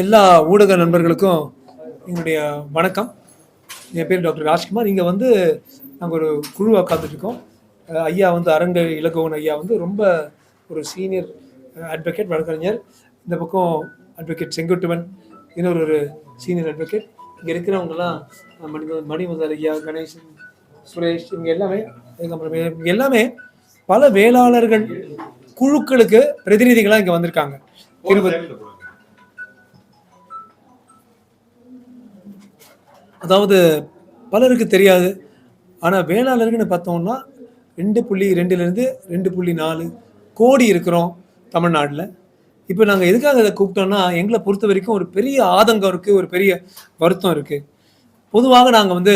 எல்லா ஊடக நண்பர்களுக்கும் எங்களுடைய வணக்கம். என் பேர் டாக்டர் ராஜ்குமார். இங்கே வந்து நாங்கள் ஒரு குழுவாக உட்காந்துட்ருக்கோம் ஐயா வந்து அரங்க இலக்குவன் ஐயா வந்து ரொம்ப ஒரு சீனியர் அட்வொகேட் வழக்கறிஞர். இந்த பக்கம் அட்வொகேட் செங்குட்டுவன் இன்னொரு ஒரு சீனியர் அட்வொகேட் இங்கே இருக்கிறவங்கலாம் மணி மணிமுதல் ஐயா கணேசன் சுரேஷ் இவங்க எல்லாமே இவங்க எல்லாமே பல வேளாளர்கள் குழுக்களுக்கு பிரதிநிதிகளாக இங்கே வந்திருக்காங்க. இருபது அதாவது பலருக்கு தெரியாது. ஆனால் வேளாளர்கள்னு பார்த்தோம்னா ரெண்டு புள்ளி ரெண்டுலேருந்து ரெண்டு புள்ளி நாலு கோடி இருக்கிறோம் தமிழ்நாட்டில். இப்போ நாங்கள் எதுக்காக இதை கூப்பிட்டோம்னா எங்களை பொறுத்த வரைக்கும் ஒரு பெரிய ஆதங்கம் இருக்குது ஒரு பெரிய வருத்தம் இருக்குது பொதுவாக நாங்கள் வந்து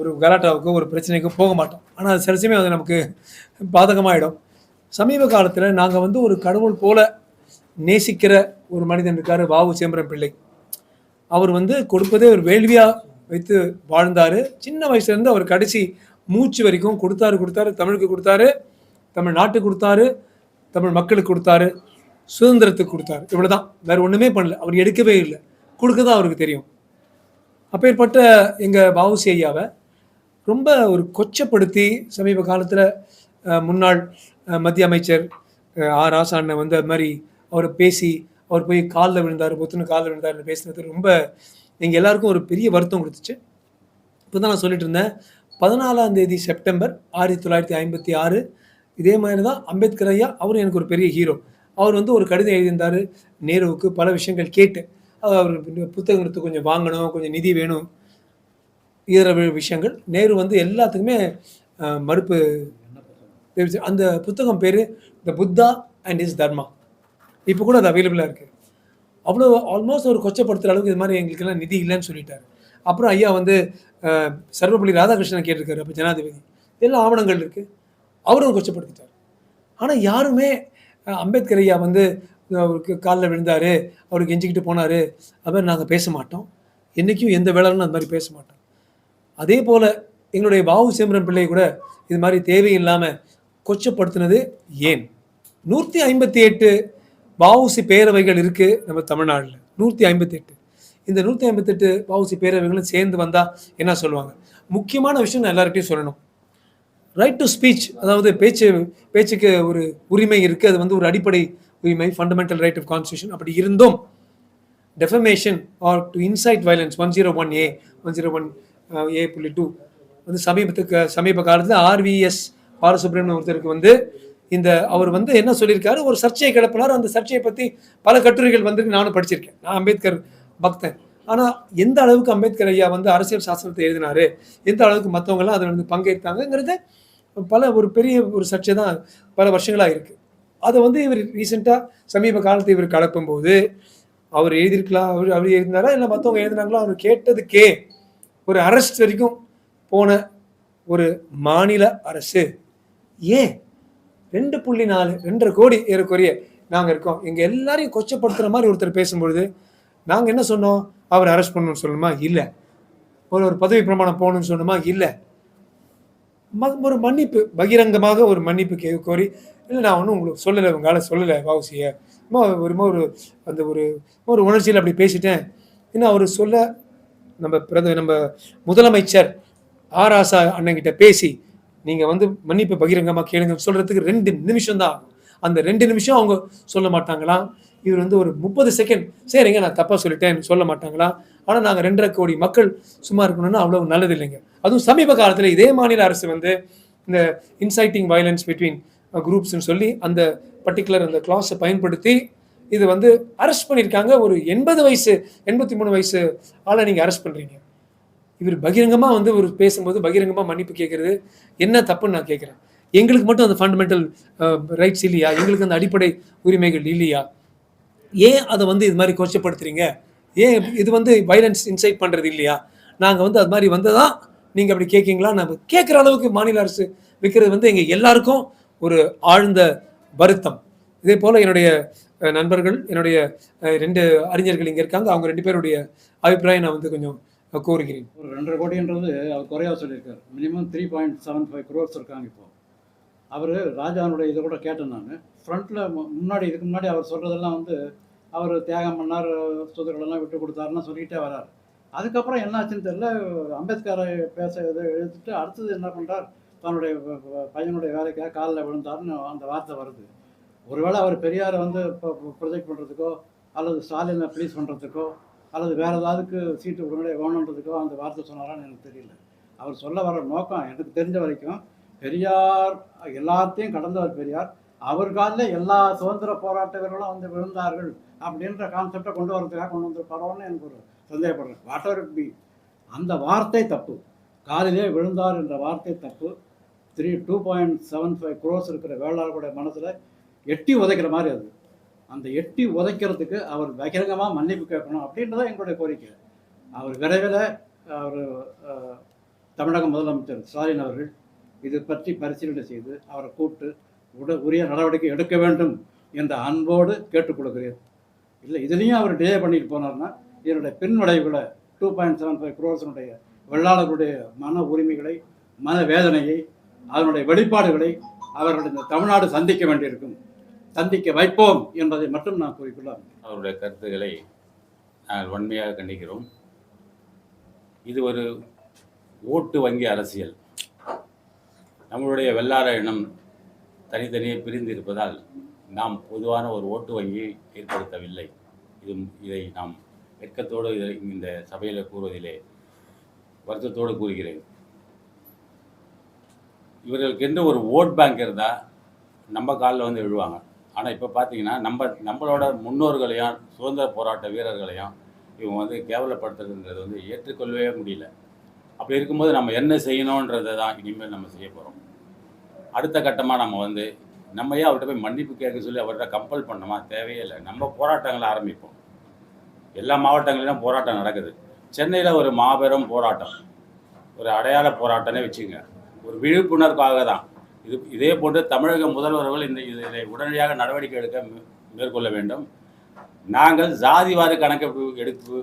ஒரு கலாட்டாவுக்கோ ஒரு பிரச்சனைக்கோ போக மாட்டோம். ஆனால் அது சில சமயம் அது நமக்கு பாதகமாயிடும். சமீப காலத்தில் நாங்கள் வந்து ஒரு கடவுள் போல நேசிக்கிற ஒரு மனிதன் இருக்கார் வாவு சேம்பரம் பிள்ளை அவர் வந்து கொடுப்பதே ஒரு வேள்வியாக வைத்து வாழ்ந்தார். சின்ன வயசுலேருந்து அவர் கடைசி மூச்சு வரைக்கும் கொடுத்தாரு கொடுத்தாரு தமிழுக்கு கொடுத்தாரு தமிழ் நாட்டுக்கு கொடுத்தாரு தமிழ் மக்களுக்கு கொடுத்தாரு சுதந்திரத்துக்கு கொடுத்தாரு. இவ்வளவுதான். வேறு ஒன்றுமே பண்ணல. அவர் எடுக்கவே இல்லை. கொடுக்க தான் அவருக்கு தெரியும். அப்பேற்பட்ட எங்கள் பாவுசி ஐயாவை ரொம்ப ஒரு கொச்சப்படுத்தி சமீப காலத்தில் முன்னாள் மத்திய அமைச்சர் ஆர் ஆசான்னு வந்து அது மாதிரி அவரை பேசி அவர் போய் காலில் விழுந்தார் பொத்துன்னு காலில் விழுந்தாருன்னு பேசினது ரொம்ப எங்கள் எல்லாருக்கும் ஒரு பெரிய வருத்தம் கொடுத்துச்சு. இப்போ தான் நான் சொல்லிட்டு இருந்தேன் பதினாலாம் தேதி செப்டம்பர் ஆயிரத்தி தொள்ளாயிரத்தி ஐம்பத்தி ஆறு. இதே மாதிரி தான் அம்பேத்கர் ஐயா அவரும் எனக்கு ஒரு பெரிய ஹீரோ அவர் வந்து ஒரு கடிதம் எழுதியிருந்தார் நேருவுக்கு பல விஷயங்கள் கேட்டு அவர் புத்தகங்களுக்கு கொஞ்சம் வாங்கணும் கொஞ்சம் நிதி வேணும் இதர விஷயங்கள். நேரு வந்து எல்லாத்துக்குமே மறுப்பு அந்த புத்தகம் பேர் the Buddha and his Dharma இப்போ கூட அது அவைலபிளாக இருக்குது அவ்வளோ ஆல்மோஸ்ட் ஒரு கொச்சப்படுத்துகிற அளவுக்கு இது மாதிரி எங்களுக்கெல்லாம் நிதி இல்லைன்னு சொல்லிட்டாரு. அப்புறம் ஐயா வந்து அஹ், சர்வப்பள்ளி ராதாகிருஷ்ணன் கேட்டிருக்காரு அப்போ ஜனாதிபதி. எல்லா ஆவணங்கள் இருக்குது அவரும் கொச்சப்படுத்திட்டார். ஆனால் யாருமே அம்பேத்கர் ஐயா வந்து அவருக்கு காலில் விழுந்தார் அவருக்கு எஞ்சிக்கிட்டு போனார் அது மாதிரி நாங்கள் பேச மாட்டோம். என்றைக்கும் எந்த வேளாண்மை அது மாதிரி பேச மாட்டோம் அதே போல் எங்களுடைய பாபு சிம்ரன் பிள்ளை கூட இது மாதிரி தேவையில்லாமல் கொச்சப்படுத்தினது ஏன்? நூற்றி ஐம்பத்தி எட்டு வஉசி பேரவைகள் இருக்குது நம்ம தமிழ்நாட்டில் நூற்றி ஐம்பத்தி எட்டு இந்த நூற்றி ஐம்பத்தெட்டு வஉசி பேரவைகளும் சேர்ந்து வந்தால் என்ன சொல்லுவாங்க? முக்கியமான விஷயம் நான் எல்லார்கிட்டையும் சொல்லணும். ரைட் டு ஸ்பீச் அதாவது பேச்சு பேச்சுக்கு ஒரு உரிமை இருக்குது அது வந்து ஒரு அடிப்படை உரிமை ஃபண்டமெண்டல் ரைட் ஆஃப் கான்ஸ்டியூஷன் அப்படி இருந்தும் defamation or to incite violence one zero one A one zero one A புள்ளி டூ வந்து சமீபத்துக்கு சமீப காலத்தில் ஆர்விஎஸ் பாலசுப்ரமணியம் ஒருத்தருக்கு வந்து இந்த அவர் வந்து என்ன சொல்லியிருக்காரு? ஒரு சர்ச்சையை கிளப்பினார். அந்த சர்ச்சையை பற்றி பல கட்டுரைகள் வந்து நானும் படிச்சிருக்கேன். நான் அம்பேத்கர் பக்தன். ஆனால் எந்த அளவுக்கு அம்பேத்கர் ஐயா வந்து அரசியல் சாஸ்திரத்தை எழுதினாரு? எந்த அளவுக்கு மற்றவங்கலாம் அதில் வந்து பங்கேற்றாங்கங்கிறது பல ஒரு பெரிய ஒரு சர்ச்சை தான் பல வருஷங்களாக இருக்குது அதை வந்து இவர் ரீசெண்டாக சமீப காலத்தை இவர் கலப்பும்போது அவர் எழுதியிருக்கலாம். அவர் அவர் எழுதினாரா இல்லை மற்றவங்க எழுதினாங்களோ? அவர் கேட்டதுக்கே ஒரு அரெஸ்ட் வரைக்கும் போன ஒரு மாநில அரசு. ஏன்? ரெண்டு புள்ளி நாலு ரெண்டரை கோடி ஏறக்குறைய நாங்கள் இருக்கோம். எங்கள் எல்லாரையும் கொச்சப்படுத்துகிற மாதிரி ஒருத்தர் பேசும்பொழுது நாங்கள் என்ன சொன்னோம்? அவர் அரெஸ்ட் பண்ணணும்னு சொல்லணுமா? இல்லை. ஒரு ஒரு பதவி பிரமாணம் போகணும்னு சொன்னோமா இல்லை. ம- ஒரு மன்னிப்பு பகிரங்கமாக ஒரு மன்னிப்பு கே கோரி இல்லை நான் ஒன்றும் உங்களுக்கு சொல்லலை உங்களால் சொல்லலை வாவுசியை. ஒரு ஒரு அந்த ஒரு ஒரு உணர்ச்சியில் அப்படி பேசிட்டேன். இன்னும் அவர் சொல்ல நம்ம பிரத நம்ம முதலமைச்சர் ஆர் ஆசா அண்ணன்கிட்ட பேசி நீங்கள் வந்து மன்னிப்பு பகிரங்கமாக கேளுங்க சொல்கிறதுக்கு ரெண்டு நிமிஷம் தான் ஆகும். அந்த ரெண்டு நிமிஷம் அவங்க சொல்ல மாட்டாங்களாம் இவர் வந்து ஒரு முப்பது செகண்ட் சரிங்க நான் தப்பாக சொல்லிட்டேன் சொல்ல மாட்டாங்களாம் ஆனால் நாங்கள் ரெண்டரை கோடி மக்கள் சும்மா இருக்கணும்னா அவ்வளோ நல்லது இல்லைங்க. அதுவும் சமீப காலத்தில் இதே மாநில அரசு வந்து இந்த இன்சைட்டிங் வயலன்ஸ் பிட்வீன் குரூப்ஸ்னு சொல்லி அந்த பர்டிகுலர் அந்த கிளாஸை பயன்படுத்தி இது வந்து அரெஸ்ட் பண்ணியிருக்காங்க ஒரு எண்பது வயசு எண்பத்தி மூணு வயசு ஆளை நீங்கள் அரெஸ்ட் பண்ணுறீங்க இவர் பகிரங்கமாக வந்து ஒரு பேசும்போது பகிரங்கமாக மன்னிப்பு கேட்குறது என்ன தப்புன்னு நான் கேட்குறேன் எங்களுக்கு மட்டும் அந்த ஃபண்டமெண்டல் ரைட்ஸ் இல்லையா? எங்களுக்கு அந்த அடிப்படை உரிமைகள் இல்லையா? ஏன் அதை வந்து இது மாதிரி கொச்சப்படுத்துறீங்க? ஏன் இது வந்து வைலன்ஸ் இன்சைட் பண்ணுறது இல்லையா? நாங்கள் வந்து அது மாதிரி வந்ததான் நீங்கள் அப்படி கேட்கீங்களா நம்ம கேட்குற அளவுக்கு மாநில அரசு விற்கிறது வந்து எங்கள் எல்லாருக்கும் ஒரு ஆழ்ந்த வருத்தம். இதே போல் என்னுடைய நண்பர்கள் என்னுடைய ரெண்டு அறிஞர்கள் இங்கே இருக்காங்க. அவங்க ரெண்டு பேருடைய அபிப்பிராயம் நான் வந்து கொஞ்சம் கோருகிறேன். ஒரு ரெண்டரை கோடின்றது அவர் குறையாக சொல்லியிருக்கார். Minimum three point seven five crores இருக்காங்க இப்போ. அவர் ராஜானுடைய இதை கூட கேட்டேன் நான். ஃப்ரண்ட்டில் முன்னாடி இதுக்கு முன்னாடி அவர் சொல்கிறதெல்லாம் வந்து அவர் தியாகம் பண்ணார் சொத்துக்களெல்லாம் விட்டு கொடுத்தாருன்னு சொல்லிக்கிட்டே வரார். அதுக்கப்புறம் என்னாச்சுன்னு தெரியல அம்பேத்கரை பேச இதை எழுதிட்டு அடுத்தது என்ன பண்ணுறார் தன்னுடைய ப- பையனுடைய வேலைக்காக காலில் விழுந்தாருன்னு அந்த வார்த்தை வருது. ஒருவேளை அவர் பெரியாரை வந்து இப்போ ப்ரொஜெக்ட் பண்ணுறதுக்கோ அல்லது ஸ்டாலினை ப்ளீஸ் பண்ணுறதுக்கோ அல்லது வேறு ஏதாவதுக்கு சீட்டு உடனடியாக வேணுன்றதுக்கோ அந்த வார்த்தை சொன்னாரான்னு எனக்கு தெரியல. அவர் சொல்ல வர நோக்கம் எனக்கு தெரிஞ்ச வரைக்கும் பெரியார் எல்லாத்தையும் கடந்தவர் பெரியார். அவர் காலில் எல்லா சுதந்திர போராட்ட வீரர்களும் வந்து விழுந்தார்கள் அப்படின்ற கான்செப்டை கொண்டு வரதுக்காக கொண்டு வந்து பரவாயில்ல எனக்கு ஒரு சந்தேகப்படுறேன். வாட் எவர் பி அந்த வார்த்தை தப்பு. காலிலே விழுந்தார் என்ற வார்த்தை தப்பு. Three two point seven five crores இருக்கிற வேளாளர்களுடைய மனசில் எட்டி உதைக்கிற மாதிரி அது. அந்த எட்டி உதைக்கிறதுக்கு அவர் பகிரங்கமாக மன்னிப்பு கேட்கணும் அப்படின்றதான் எங்களுடைய கோரிக்கை. அவர் விரைவில் அவர் தமிழக முதலமைச்சர் ஸ்டாலின் அவர்கள் இது பற்றி பரிசீலனை செய்து அவரை கூப்பிட்டு உட உரிய நடவடிக்கை எடுக்க வேண்டும் என்ற அன்போடு கேட்டுக்கொள்கிறேன் இல்லை இதுலேயும் அவர் டிலே பண்ணிட்டு போனார்னா இதனுடைய பின்விளைவுகளை டூ பாயிண்ட் செவன் ஃபைவ் குரோர்ஸனுடைய வெள்ளாளர்களுடைய மன உரிமைகளை மன வேதனையை அதனுடைய வெளிப்பாடுகளை அவர்கள் இந்த தமிழ்நாடு சந்திக்க வேண்டியிருக்கும். சந்திக்க வைப்போம் என்பதை மட்டும் நான் கூறிக்கொள்ளலாம் அவருடைய கருத்துக்களை நாங்கள் வன்மையாக கண்டிக்கிறோம். இது ஒரு ஓட்டு வங்கி அரசியல். நம்மளுடைய வெள்ளார இனம் தனித்தனியே பிரிந்து இருப்பதால் நாம் பொதுவான ஒரு ஓட்டு வங்கியை ஏற்படுத்தவில்லை. இது இதை நாம் வெட்கத்தோடு இதை இந்த சபையில் கூறுவதிலே வருத்தத்தோடு கூறுகிறேன். இவர்களுக்கு இவர்களுக்கென்று ஒரு ஓட் பேங்க் இருந்தால் நம்ம காலில் வந்து விழுவாங்க ஆனால் இப்போ பார்த்தீங்கன்னா நம்ம நம்மளோட முன்னோர்களையும் சுதந்திர போராட்ட வீரர்களையும் இவங்க வந்து கேவலப்படுத்துறதுன்றது வந்து ஏற்றுக்கொள்ளவே முடியல. அப்படி இருக்கும்போது நம்ம என்ன செய்யணுன்றதை தான் இனிமேல் நம்ம செய்ய போகிறோம் அடுத்த கட்டமாக நம்ம வந்து நம்ம ஏன் அவர்கிட்ட போய் மன்னிப்பு கேட்க சொல்லி அவர்கிட்ட கம்பல் பண்ணோமா தேவையே இல்லை. நம்ம போராட்டங்களை ஆரம்பிப்போம். எல்லா மாவட்டங்களிலும் போராட்டம் நடக்குது. சென்னையில் ஒரு மாபெரும் போராட்டம். ஒரு அடையாள போராட்டம்னே வச்சுங்க ஒரு விழிப்புணர்வாக தான். இது இதே போன்று தமிழக முதல்வர்கள் இந்த இதை உடனடியாக நடவடிக்கை எடுக்க மேற்கொள்ள வேண்டும். நாங்கள் ஜாதிவாரி கணக்கு எடுப்பு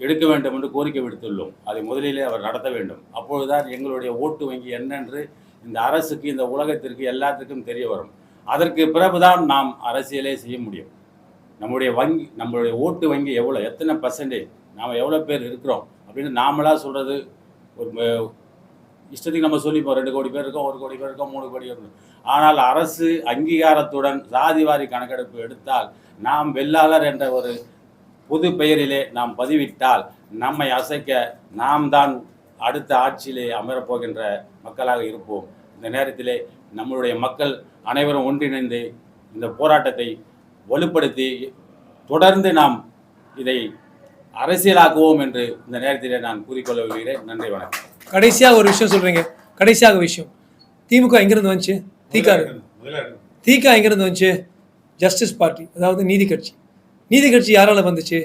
எடுக்க வேண்டும் என்று கோரிக்கை விடுத்துள்ளோம். அதை முதலிலே அவர் நடத்த வேண்டும். அப்பொழுதுதான் எங்களுடைய ஓட்டு வங்கி என்னென்று இந்த அரசுக்கு இந்த உலகத்திற்கு எல்லாத்துக்கும் தெரிய வரும். அதற்கு பிறகுதான் நாம் அரசியலே செய்ய முடியும். நம்முடைய வங்கி நம்மளுடைய ஓட்டு வங்கி எவ்வளோ எத்தனை பர்சன்டேஜ் நாம் எவ்வளோ பேர் இருக்கிறோம் அப்படின்னு நாமளாக சொல்கிறது ஒரு இஷ்டத்துக்கு நம்ம சொல்லிப்போம் ரெண்டு கோடி பேர் இருக்கோம் ஒரு கோடி பேர் இருக்கோம் மூணு கோடி இருக்கோம். ஆனால் அரசு அங்கீகாரத்துடன் சாதிவாரி கணக்கெடுப்பு எடுத்தால் நாம் வெள்ளாளர் என்ற ஒரு பொது பெயரிலே நாம் பதிவிட்டால் நம்மை அசைக்க நாம் தான் அடுத்த ஆட்சியிலே அமரப்போகின்ற மக்களாக இருப்போம். இந்த நேரத்திலே நம்மளுடைய மக்கள் அனைவரும் ஒன்றிணைந்து இந்த போராட்டத்தை வலுப்படுத்தி தொடர்ந்து நாம் இதை அரசியலாக்குவோம் என்று இந்த நேரத்திலே நான் கூறிக்கொள்ள விரும்புகிறேன். நன்றி வணக்கம். கடைசியாக ஒரு விஷயம் சொல்கிறீங்க கடைசியாக ஒரு விஷயம். திமுக எங்கேருந்து வந்துச்சு? திக திக எங்கேருந்து வந்துச்சு? ஜஸ்டிஸ் பார்ட்டி அதாவது நீதி கட்சி. நீதி கட்சி யாரால வந்துச்சு?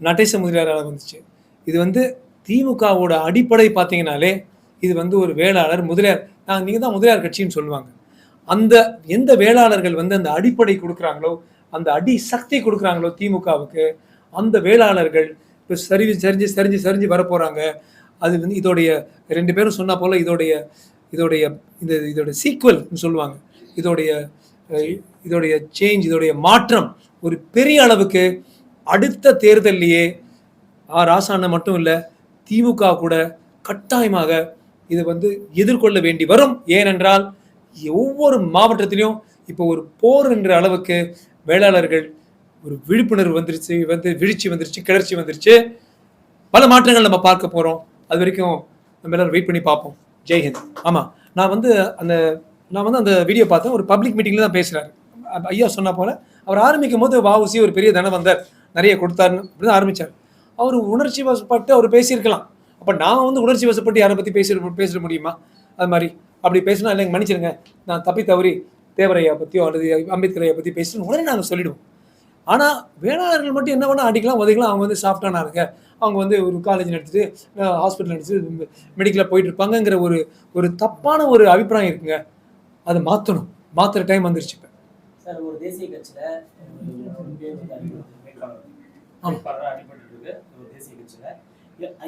நடேச முதலியாரால் வந்துச்சு? இது வந்து திமுகவோட அடிப்படை பார்த்தீங்கனாலே இது வந்து ஒரு வேளாளர் முதலியார். நான் நீங்கள் தான் முதலியார் கட்சின்னு சொல்லுவாங்க. அந்த எந்த வேளாளர்கள் வந்து அந்த அடிப்படை கொடுக்குறாங்களோ அந்த அடி சக்தி கொடுக்குறாங்களோ திமுகவுக்கு அந்த வேளாளர்கள் இப்போ சரிஞ்சு சரிஞ்சு சரிஞ்சு சரிஞ்சு வரப்போகிறாங்க அது வந்து இதோடைய ரெண்டு பேரும் சொன்ன போல இதோடைய இதோடைய இந்த இதோடைய சீக்வல்னு சொல்லுவாங்க. இதோடைய இதோடைய சேஞ்ச் இதோடைய மாற்றம் ஒரு பெரிய அளவுக்கு அடுத்த தேர்தல்லையே ஆ ராசாண்ண மட்டும் இல்லை திமுக கூட கட்டாயமாக இது வந்து எதிர்கொள்ள வேண்டி வரும். ஏனென்றால் ஒவ்வொரு மாவட்டத்திலையும் இப்போ ஒரு போர் என்ற அளவுக்கு வேளாளர்கள் ஒரு விழிப்புணர்வு வந்துருச்சு வந்து விழிச்சி வந்துருச்சு கிளர்ச்சி வந்துருச்சு. பல மாற்றங்கள் நம்ம பார்க்க போகிறோம் அது வரைக்கும் நம்ம எல்லாரும் வெயிட் பண்ணி பார்ப்போம். ஜெய்ஹிந்த் ஆமாம் நான் வந்து அந்த நான் வந்து அந்த வீடியோ பார்த்தேன். ஒரு பப்ளிக் மீட்டிங்கில் தான் பேசுகிறாரு ஐயா சொன்ன போல அவர் ஆரம்பிக்கும் போது வாவுசி ஒரு பெரிய தனம் வந்தார். நிறைய கொடுத்தாருன்னு அப்படி தான் ஆரம்பித்தார் அவர் உணர்ச்சி வசப்பட்டு அவர் பேசியிருக்கலாம். அப்போ நான் வந்து உணர்ச்சி வசப்பட்டு யாரை பற்றி பேச பேசிட முடியுமா? அது மாதிரி. அப்படி பேசினா இல்லைங்க மன்னிச்சிருங்க நான் தப்பி தவறி தேவரையா பற்றியோ அல்லது அம்பேத்கரையை பற்றி பேசணும் உடனே நாங்கள் சொல்லிடுவோம். ஆனால் வேளாளர்கள் மட்டும் என்ன வேணால் அடிக்கலாம் உதைக்கலாம் அவங்க வந்து சாஃப்டான ஆளுங்க. அவங்க வந்து ஒரு காலேஜ் நடத்திட்டு ஹாஸ்பிட்டல் நடத்திட்டு மெடிக்கலாக போயிட்டு இருப்பாங்கங்கிற ஒரு ஒரு தப்பான ஒரு அபிப்பிராயம் இருக்குங்க. அதை மாற்றணும் மாற்றுற டைம் வந்துருச்சு இப்போ. சார் ஒரு தேசிய கட்சியில இருக்கு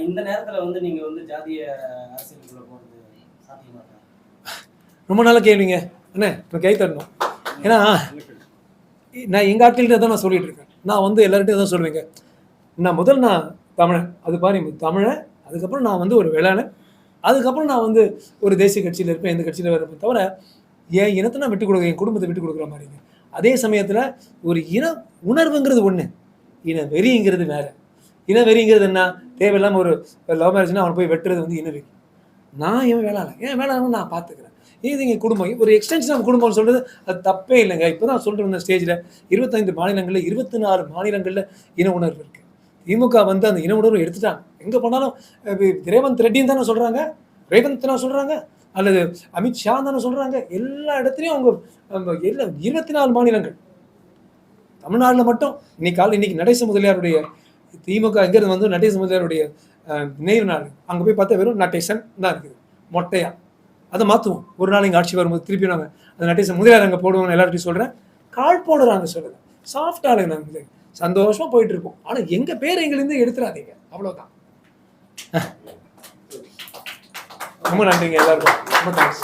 இந்த நேரத்துல வந்து நீங்க வந்து ஜாதிய அரசியலுக்குள்ள போறது சாத்தியமா இருக்கா? ரொம்ப நல்ல கேள்விங்க. அண்ணே இப்போ கை தரணும் ஏன்னா நான் எங்கள் ஆட்கள்கிட்ட தான் நான் சொல்லிட்டு இருக்கேன். நான் வந்து எல்லார்கிட்டையும் தான் சொல்லுவேங்க. நான் முதல் நான் தமிழன். அது மாதிரி தமிழன். அதுக்கப்புறம் நான் வந்து ஒரு வேளாளன் அதுக்கப்புறம் நான் வந்து ஒரு தேசிய கட்சியில் இருப்பேன் எந்த கட்சியில் இருப்பேன். தவிர என் இனத்தை நான் விட்டு கொடுக்க என் குடும்பத்தை விட்டு கொடுக்குற மாதிரிங்க அதே சமயத்தில் ஒரு இன உணர்வுங்கிறது ஒன்று இன வெறிங்கிறது வேறு. இன வெறிங்கிறது என்ன? தேவையில்லாமல் ஒரு லவ் மேரேஜ்னா அவனை போய் வெட்டுறது வந்து இன வெறி. நான் என் வேளாள ஏன் வேளாண் நான் பார்த்துக்கிறேன் இது எங்கள் குடும்பம். ஒரு எக்ஸ்டென்ஷன் ஆஃப் குடும்பம்னு சொல்கிறது அது தப்பே இல்லைங்க. இப்போ தான் சொல்கிறேன் இந்த ஸ்டேஜில் இருபத்தைந்து மாநிலங்களில் இருபத்தி நாலு மாநிலங்களில் இன உணர்வு இருக்குது திமுக வந்து அந்த இன உணர்வு எடுத்துட்டாங்க. எங்கே போனாலும் ரேவந்த் ரெட்டின்னு தானே சொல்கிறாங்க ரேவந்த் தானே சொல்கிறாங்க அல்லது அமித்ஷா தானே சொல்கிறாங்க எல்லா இடத்துலையும் அவங்க எல்லா இருபத்தி நாலு மாநிலங்கள். தமிழ்நாட்டில் மட்டும் இன்னைக்கு காலை இன்னைக்கு நடேச முதலியாருடைய திமுக எங்கேருந்து வந்து நடேச முதலியாருடைய நினைவு நாள். அங்கே போய் பார்த்தா வெறும் நடேசன் தான் இருக்குது. மொட்டையா. அதை மாற்றுவோம் ஒரு நாள் இங்கே ஆட்சி வரும்போது திருப்பி நாங்கள் அந்த நட்டேசன் முதலியார் அங்கே போடுவோம் எல்லார்ட்டையும் சொல்கிறேன் கால் போடுறாங்க சொல்லுங்கள் சாஃப்டாக இருக்குது நாங்கள் சந்தோஷமாக போயிட்டு இருக்கோம். ஆனால் எங்கள் பேர் எங்கேருந்து எடுத்துடாதீங்க அவ்வளோதான் ரொம்ப நன்றிங்க எல்லாருக்கும். ரொம்ப தேங்க்ஸ்